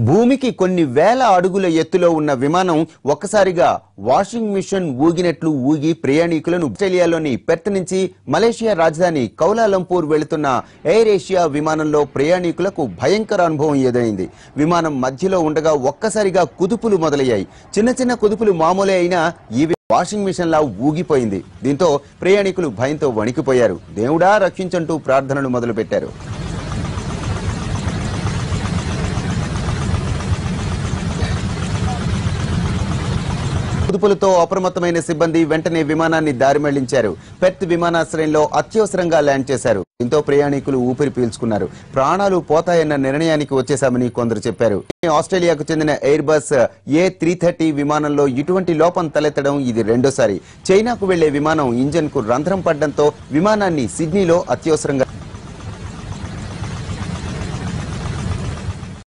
భూమికి కొన్ని వేల అడుగుల ఎత్తులో ఉన్న విమానం ఒక్కసారిగా వాషింగ్ మిషన్ ఊగినట్లు ఊగి ప్రయాణికులను ఆస్ట్రేలియాలోని పెర్త్ నుంచి మలేషియా రాజధాని కౌలాలంపూర్ వెళుతున్న ఎయిర్ ఏషియా విమానంలో ప్రయాణికులకు భయంకర అనుభవం ఎదురైంది విమానం మధ్యలో ఉండగా ఒక్కసారిగా కుదుపులు మొదలయ్యాయి. చిన్న చిన్న కుదుపులు మామూలే అయినా ఈ వాషింగ్ మిషన్ లా ఊగిపోయింది. దీంతో ప్రయాణికులు భయంతో వణికిపోయారు. దేవుడా రక్షించంటూ ప్రార్థనలు మొదలుపెట్టారు. కుదుపులతో అప్రమత్తమైన సిబ్బంది వెంటనే విమానాన్ని దారి మళ్ళించారు. పెర్త్ విమానాశ్రయంలో అత్యవసరంగా ల్యాండ్ చేశారు. దీంతో ప్రయాణికులు ఊపిరి పీల్చుకున్నారు. ప్రాణాలు పోతాయన్న నిర్ణయానికి వచ్చేశామని కొందరు చెప్పారు. ఆస్ట్రేలియాకు చెందిన air bus A three thirty విమానంలో ఇటువంటి లోపం తలెత్తడం ఇది రెండోసారి. చైనాకు వెళ్ళే విమానం ఇంజన్కు రంధ్రం పడడంతో విమానాన్ని సిడ్నీలో అత్యవసరంగా